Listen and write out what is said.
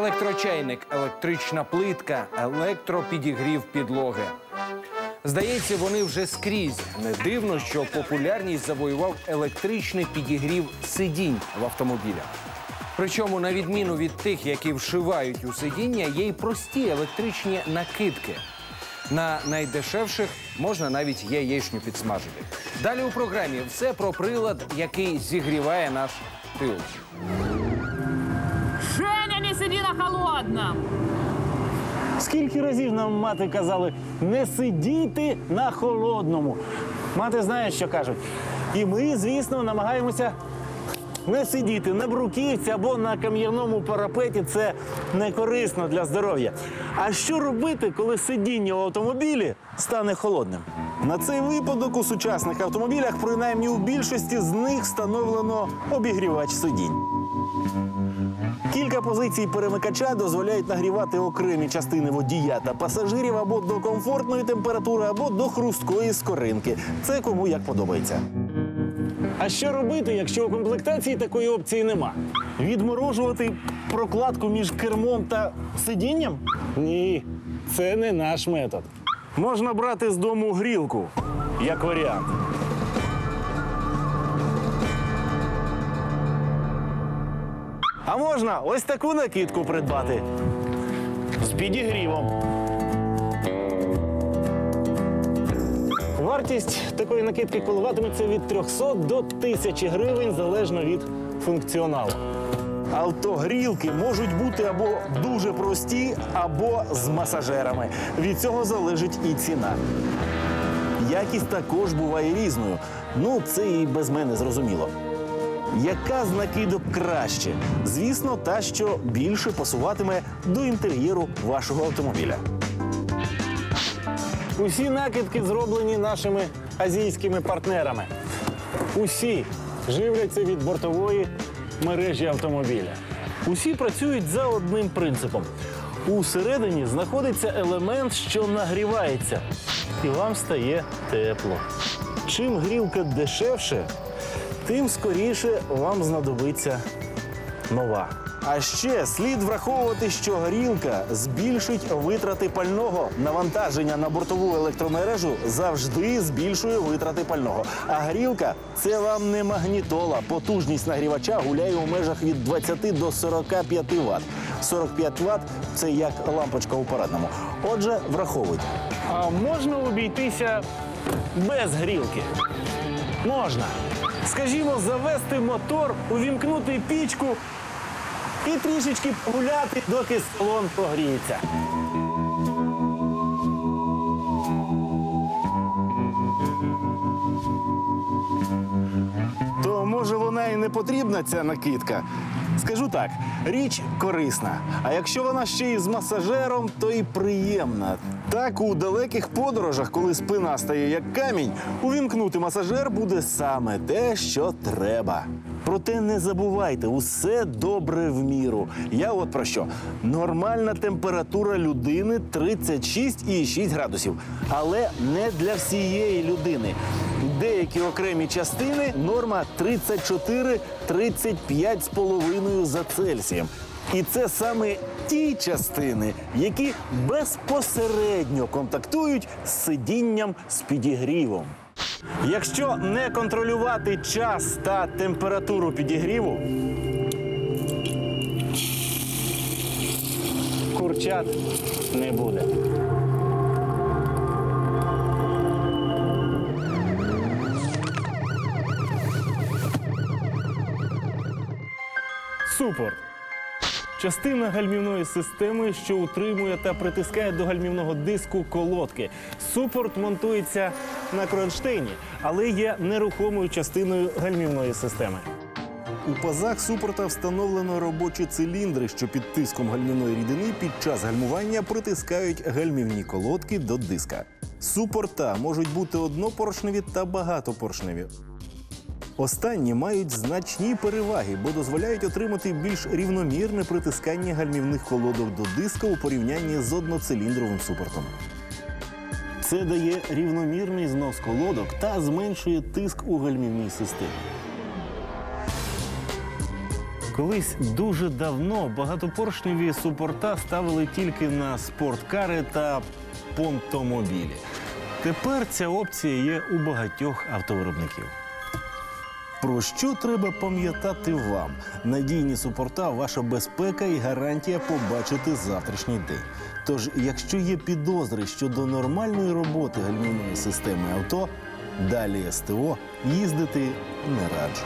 Електрочайник, електрична плитка, електропідігрів підлоги. Здається, вони вже скрізь. Не дивно, що популярність завоював електричний підігрів сидінь в автомобілях. Причому, на відміну від тих, які вшивають у сидіння, є й прості електричні накидки. На найдешевших можна навіть яєчню підсмажити. Далі у програмі все про прилад, який зігріває наш тил. Холодном! Скільки разів нам мати казали, не сидіти на холодному. Мати знає, що кажуть. І ми, звісно, намагаємося не сидіти на бруківці або на кам'яному парапеті. Це не корисно для здоров'я. А що робити, коли сидіння в автомобілі стане холодним? На цей випадок у сучасних автомобілях, принаймні у більшості з них встановлено обігрівач сидінь. Кілька позицій перемикача дозволяють нагрівати окремі частини водія та пасажирів або до комфортної температури, або до хрусткої скоринки. Це кому як подобається. А що робити, якщо у комплектації такої опції нема? Відморожувати прокладку між кермом та сидінням? Ні, це не наш метод. Можна брати з дому грілку як варіант. А можна ось таку накидку придбати з підігрівом. Вартість такої накидки коливатиметься від 300 до 1000 гривень залежно від функціоналу. Автогрілки можуть бути або дуже прості, або з масажерами. Від цього залежить і ціна. Якість також буває різною. Ну, це і без мене зрозуміло. Яка з накидок краще? Звісно, та, що більше пасуватиме до інтер'єру вашого автомобіля. Усі накидки зроблені нашими азійськими партнерами. Усі живляться від бортової мережі автомобіля. Усі працюють за одним принципом. Усередині знаходиться елемент, що нагрівається, і вам стає тепло. Чим грілка дешевше, тим скоріше вам знадобиться нова. А ще слід враховувати, що горілка збільшить витрати пального. Навантаження на бортову електромережу завжди збільшує витрати пального. А горілка це вам не магнітола. Потужність нагрівача гуляє у межах від 20 до 45 Вт. 45 Вт – це як лампочка у парадному. Отже, враховуйте. А можна обійтися без грілки? Можна. Скажімо, завести мотор, увімкнути пічку і трішечки гуляти, доки салон погріється. То може вона і не потрібна ця накидка. Скажу так, річ корисна. А якщо вона ще й з масажером, то і приємна. Так, у далеких подорожах, коли спина стає як камінь, увімкнути масажер буде саме те, що треба. Проте не забувайте, усе добре в міру. Я от про що. Нормальна температура людини 36,6 градусів. Але не для всієї людини. Деякі окремі частини норма 34-35 з половиною за Цельсієм. І це саме ті частини, які безпосередньо контактують з сидінням з підігрівом. Якщо не контролювати час та температуру підігріву, курчат не буде. Супорт. Частина гальмівної системи, що утримує та притискає до гальмівного диску колодки. Супорт монтується на кронштейні, але є нерухомою частиною гальмівної системи. У пазах супорта встановлено робочі циліндри, що під тиском гальмівної рідини під час гальмування притискають гальмівні колодки до диска. Супорта можуть бути однопоршневі та багатопоршневі. Останні мають значні переваги, бо дозволяють отримати більш рівномірне притискання гальмівних колодок до диска у порівнянні з одноциліндровим супортом. Це дає рівномірний знос колодок та зменшує тиск у гальмівній системі. Колись дуже давно багатопоршневі супорта ставили тільки на спорткари та понтомобілі. Тепер ця опція є у багатьох автовиробників. Про що треба пам'ятати вам? Надійні супорта, ваша безпека і гарантія побачити завтрашній день. Тож, якщо є підозри щодо нормальної роботи гальмівної системи авто, далі СТО їздити не раджу.